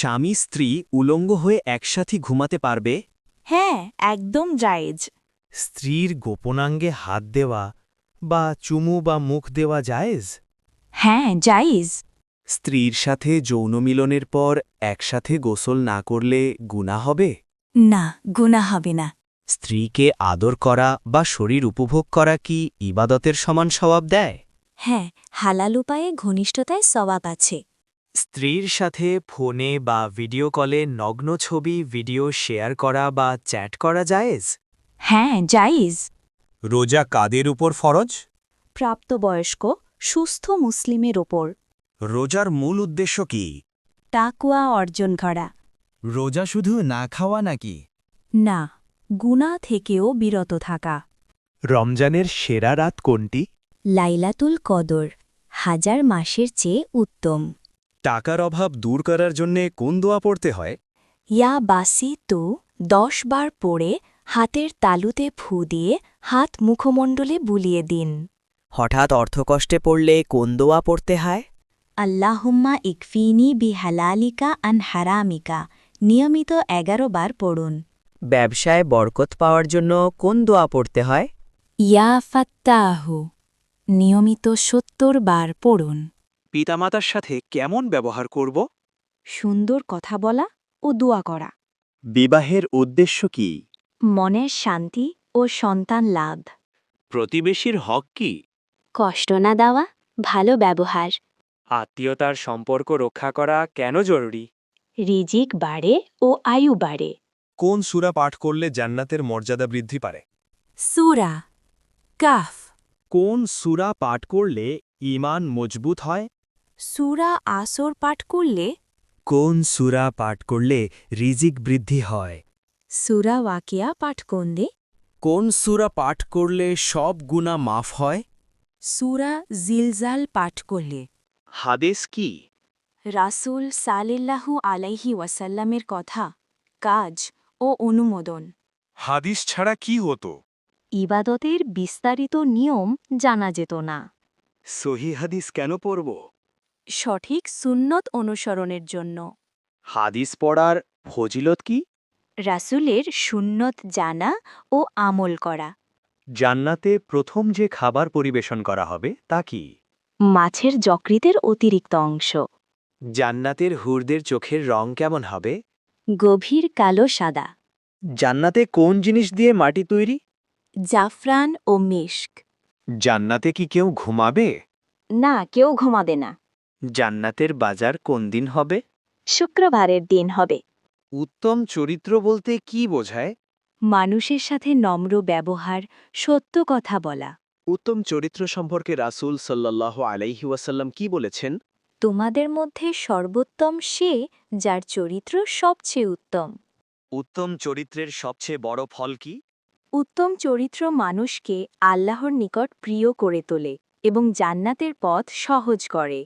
স্বামী স্ত্রী উলঙ্গ হয়ে একসাথে ঘুমাতে পারবে? হ্যাঁ একদম জায়েজ। স্ত্রীর গোপনাঙ্গে হাত দেওয়া বা চুমু বা মুখ দেওয়া জায়েজ? হ্যাঁ জায়েজ। স্ত্রীর সাথে যৌন মিলনের পর একসাথে গোসল না করলে গুণা হবে? না গুণা হবে না। স্ত্রীকে আদর করা বা শরীর উপভোগ করা কি ইবাদতের সমান স্বভাব দেয়? হ্যাঁ হালাল উপায়ে ঘনিষ্ঠতায় সবাব আছে। স্ত্রীর সাথে ফোনে বা ভিডিও কলে নগ্ন ছবি ভিডিও শেয়ার করা বা চ্যাট করা জায়েজ? হ্যাঁ জায়েজ। রোজা কাদের উপর ফরজ? প্রাপ্তবয়স্ক সুস্থ মুসলিমের ওপর। রোজার মূল উদ্দেশ্য কি? টাকুয়া অর্জন করা। রোজা শুধু না খাওয়া নাকি? না গুণা থেকেও বিরত থাকা। রমজানের সেরা রাত কোনটি? লাইলাতুল কদর হাজার মাসের চেয়ে উত্তম। টাকার অভাব দূর করার জন্যে কোন দোয়া পড়তে হয়? ইয়া বাসি তু দশ বার পড়ে হাতের তালুতে ফু দিয়ে হাত মুখমণ্ডলে বুলিয়ে দিন। হঠাৎ অর্থকষ্টে পড়লে কোন দোয়া পড়তে হয়? আল্লাহুম্মা ইকফিনি বি হালালিকা আন হারামিকা নিয়মিত এগারো বার পড়ুন। ব্যবসায় বরকত পাওয়ার জন্য কোন দোয়া পড়তে হয়? ইয়া ফাত্তাহু নিয়মিত সত্তর বার পড়ুন। পিতামাতার সাথে কেমন ব্যবহার করব? সুন্দর কথা বলা ও দোয়া করা। বিবাহের উদ্দেশ্য কি? মনের শান্তি ও সন্তান লাভ। প্রতিবেশীর হক কি? কষ্ট না দেওয়া ভালো ব্যবহার। আত্মীয়তার সম্পর্ক রক্ষা করা কেন জরুরি? রিজিক বাড়ে ও আয়ু বাড়ে। কোন সুরা পাঠ করলে জান্নাতের মর্যাদা বৃদ্ধি পারে? সুরা কাফ কোন সুরা পাঠ করলে ইমান মজবুত হয়? সুরা আসর পাঠ করলে? কোন সুরা পাঠ করলে রিজিক বৃদ্ধি হয়? সুরা ওয়াকিয়া পাঠ করলে কোন সুরা পাঠ করলে সব গুণা মাফ হয়? সুরা জিলজাল পাঠ করলে। হাদেস কি? রাসূল সালিল্লাহু আলাইহি ওয়াসাল্লামের কথা কাজ ও অনুমোদন। হাদিস ছাড়া কি হতো? ইবাদতের বিস্তারিত নিয়ম জানা যেত না। সহি হাদিস কেন পড়ব? সঠিক সুন্নত অনুসরণের জন্য। হাদিস পড়ার ফজিলত কি? রাসূলের সুন্নত জানা ও আমল করা। জান্নাতে প্রথম যে খাবার পরিবেশন করা হবে তা কি? মাছের যকৃতের অতিরিক্ত অংশ। জান্নাতের হুরদের চোখের রং কেমন হবে? গভীর কালো সাদা। জান্নাতে কোন জিনিস দিয়ে মাটি তৈরি? জাফরান ও মিশক। জান্নাতে কি কেউ ঘুমাবে? না কেউ ঘুমাবে না। জান্নাতের বাজার কোন দিন হবে? শুক্রবারের দিন হবে। উত্তম চরিত্র বলতে কি বোঝায়? মানুষের সাথে নম্র ব্যবহার সত্য কথা বলা। উত্তম চরিত্র সম্পর্কে রাসূল সাল্লাহ আলাইহি ওয়াসাল্লাম কি বলেছেন? তোমাদের মধ্যে সর্বোত্তম সে যার চরিত্র সবচেয়ে উত্তম। উত্তম চরিত্রের সবচেয়ে বড় ফল কি? উত্তম চরিত্র মানুষকে আল্লাহর নিকট প্রিয় করে তোলে এবং জান্নাতের পথ সহজ করে।